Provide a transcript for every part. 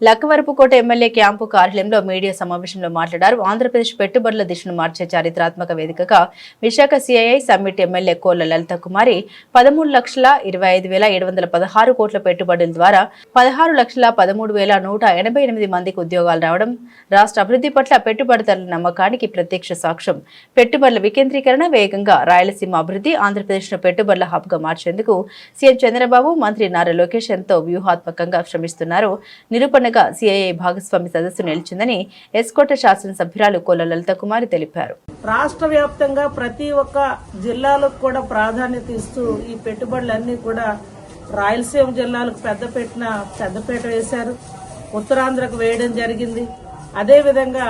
Lakkavarapukota MLA camp కార్యాలయంలో media సమావేశంలో మాట్లాడారు. ఆంధ్రప్రదేశ్ పెట్టుబడుల దిశను మార్చే చారిత్రాత్మక వేదికగా విశాఖ సిఐఐ సమ్మిట్ ఎమ్మెల్యే కోళ్ళ లలిత కుమారి పదమూడు లక్షల ఇరవై ఐదు వేల ఏడు వందల పదహారు కోట్ల పెట్టుబడుల ద్వారా పదహారు లక్షల పదమూడు వేల నూట ఎనభై ఎనిమిది మందికి ఉద్యోగాలు రావడం రాష్ట్ర అభివృద్ధి పట్ల పెట్టుబడిదారుల నమ్మకానికి ప్రత్యక్ష సాక్ష్యం. పెట్టుబడుల వికేంద్రీకరణ వేగంగా రాయలసీమ అభివృద్ధి ఆంధ్రప్రదేశ్ను పెట్టుబడుల హబ్గా మార్చేందుకు సీఎం చంద్రబాబు మంత్రి నారా లోకేష్ ఎంతో వ్యూహాత్మకంగా శ్రమిస్తున్నారు. నిరూపణ నిరూపణగా సిఐఐ భాగస్వామి సదస్సు నిలిచిందని ఎస్కోట శాసనసభ్యురాలు కోల లలిత కుమారి తెలిపారు. రాష్ట్ర వ్యాప్తంగా ప్రతి ఒక్క జిల్లాలకు కూడా ప్రాధాన్యత ఇస్తూ ఈ పెట్టుబడులన్నీ కూడా రాయలసీమ జిల్లాలకు పెద్దపేటన పెద్దపేట వేశారు. ఉత్తరాంధ్రకు వేయడం జరిగింది. అదేవిధంగా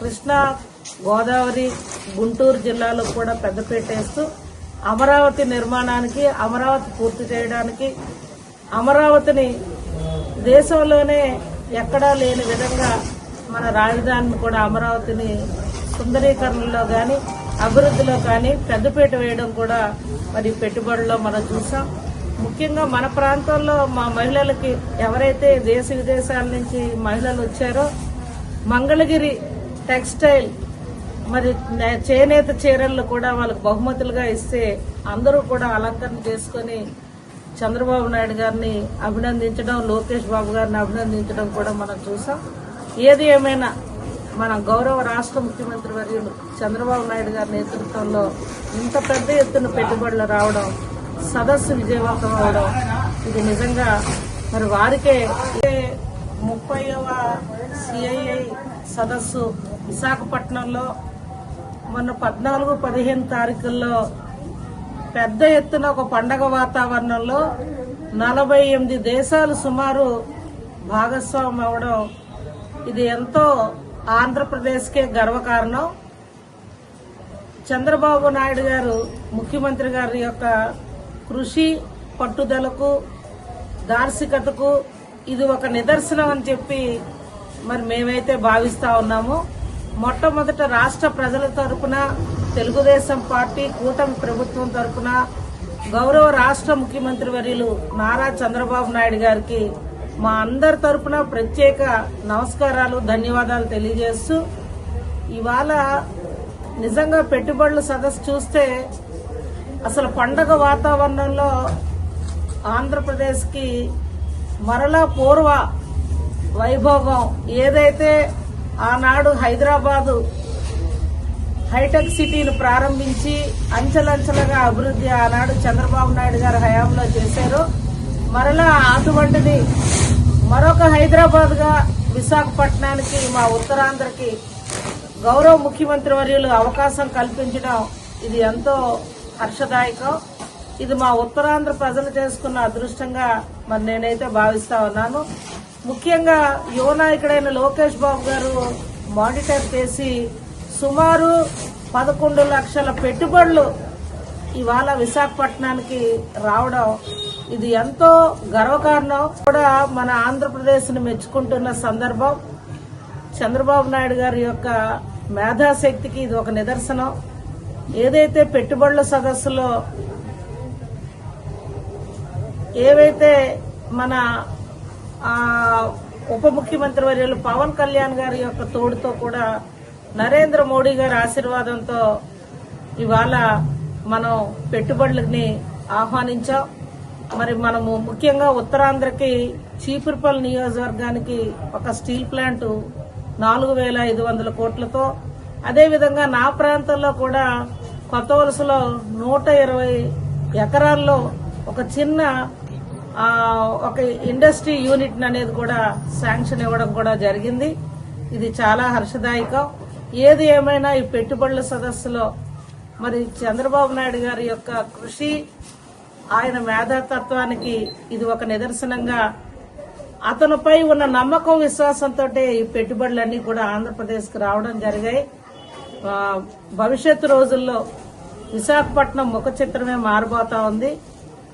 కృష్ణా గోదావరి గుంటూరు జిల్లాలకు కూడా పెద్దపేట వేస్తూ అమరావతి నిర్మాణానికి అమరావతి పూర్తి చేయడానికి అమరావతిని దేశంలోనే ఎక్కడా లేని విధంగా మన రాజధానిని కూడా అమరావతిని సుందరీకరణలో కానీ అభివృద్ధిలో కానీ పెద్దపీట వేయడం కూడా మరి పెట్టుబడుల్లో మనం చూసాం. ముఖ్యంగా మన ప్రాంతంలో మా మహిళలకి ఎవరైతే దేశ విదేశాల నుంచి మహిళలు వచ్చారో మంగళగిరి టెక్స్టైల్ మరి నే- చేనేత చీరలు కూడా వాళ్ళకు బహుమతులుగా ఇస్తే అందరూ కూడా అలంకరణ చేసుకొని చంద్రబాబు నాయుడు గారిని అభినందించడం లోకేష్ బాబు గారిని అభినందించడం కూడా మనం చూసాం. ఏది ఏమైనా మన గౌరవ రాష్ట్ర ముఖ్యమంత్రి వర్యులు చంద్రబాబు నాయుడు గారి నేతృత్వంలో ఇంత పెద్ద ఎత్తున పెట్టుబడులు రావడం సదస్సు విజయవంతం అవడం ఇది నిజంగా మరి వారికే ముప్పైవ సిఐఐ సదస్సు విశాఖపట్నంలో మొన్న పద్నాలుగు పదిహేను తారీఖుల్లో పెద్ద ఎత్తున ఒక పండగ వాతావరణంలో నలభై ఎనిమిది దేశాలు సుమారు భాగస్వామ్యం అవ్వడం ఇది ఎంతో ఆంధ్రప్రదేశ్కే గర్వకారణం. చంద్రబాబు నాయుడు గారు ముఖ్యమంత్రి గారి యొక్క కృషి పట్టుదలకు దార్శికతకు ఇది ఒక నిదర్శనం అని చెప్పి మరి మేమైతే భావిస్తా ఉన్నాము. మొట్టమొదట రాష్ట్ర ప్రజల తరపున తెలుగుదేశం పార్టీ కూటమి ప్రభుత్వం తరపున గౌరవ రాష్ట్ర ముఖ్యమంత్రి వర్యులు నారా చంద్రబాబు నాయుడు గారికి మా అందరి తరపున ప్రత్యేక నమస్కారాలు ధన్యవాదాలు తెలియజేస్తూ ఇవాళ నిజంగా పెట్టుబడుల సదస్సు చూస్తే అసలు పండగ వాతావరణంలో ఆంధ్రప్రదేశ్కి మరలా పూర్వ వైభోగం ఏదైతే ఆనాడు హైదరాబాదు హైటెక్ సిటీని ప్రారంభించి అంచెలంచెలుగా అభివృద్ధి ఆనాడు చంద్రబాబు నాయుడు గారు హయాంలో చేశారు. మరలా అటువంటిది మరొక హైదరాబాద్గా విశాఖపట్నానికి మా ఉత్తరాంధ్రకి గౌరవ ముఖ్యమంత్రి వర్యులు అవకాశం కల్పించడం ఇది ఎంతో హర్షదాయకం. ఇది మా ఉత్తరాంధ్ర ప్రజలు చేసుకున్న అదృష్టంగా మరి నేనైతే భావిస్తా ఉన్నాను. ముఖ్యంగా యువ నాయకుడైన లోకేష్ బాబు గారు మానిటర్ చేసి సుమారు పదకొండు లక్షల పెట్టుబడులు ఇవాళ విశాఖపట్నానికి రావడం ఇది ఎంతో గర్వకారణం. కూడా మన ఆంధ్రప్రదేశ్ని మెచ్చుకుంటున్న సందర్భం. చంద్రబాబు నాయుడు గారి యొక్క మేధాశక్తికి ఇది ఒక నిదర్శనం. ఏదైతే పెట్టుబడుల సదస్సులో ఏవైతే మన ఉప ముఖ్యమంత్రి వర్యులు పవన్ కళ్యాణ్ గారి యొక్క తోడుతో కూడా నరేంద్ర మోడీ గారి ఆశీర్వాదంతో ఇవాళ మనం పెట్టుబడులని ఆహ్వానించాం. మరి మనము ముఖ్యంగా ఉత్తరాంధ్రకి చీపురుపల్లి నియోజకవర్గానికి ఒక స్టీల్ ప్లాంట్ నాలుగు వేల ఐదు వందల కోట్లతో అదేవిధంగా నా ప్రాంతంలో కూడా కొత్త వలసలో నూట ఇరవై ఎకరాల్లో ఒక చిన్న ఒక ఇండస్ట్రీ యూనిట్ అనేది కూడా శాంక్షన్ ఇవ్వడం కూడా జరిగింది. ఇది చాలా హర్షదాయకం. ఏది ఏమైనా ఈ పెట్టుబడుల సదస్సులో మరి చంద్రబాబు నాయుడు గారి యొక్క కృషి ఆయన మేధాతత్వానికి ఇది ఒక నిదర్శనంగా అతనిపై ఉన్న నమ్మకం విశ్వాసంతో ఈ పెట్టుబడులన్నీ కూడా ఆంధ్రప్రదేశ్కి రావడం జరిగాయి. భవిష్యత్తు రోజుల్లో విశాఖపట్నం ముఖ చిత్రమే మారిపోతా ఉంది.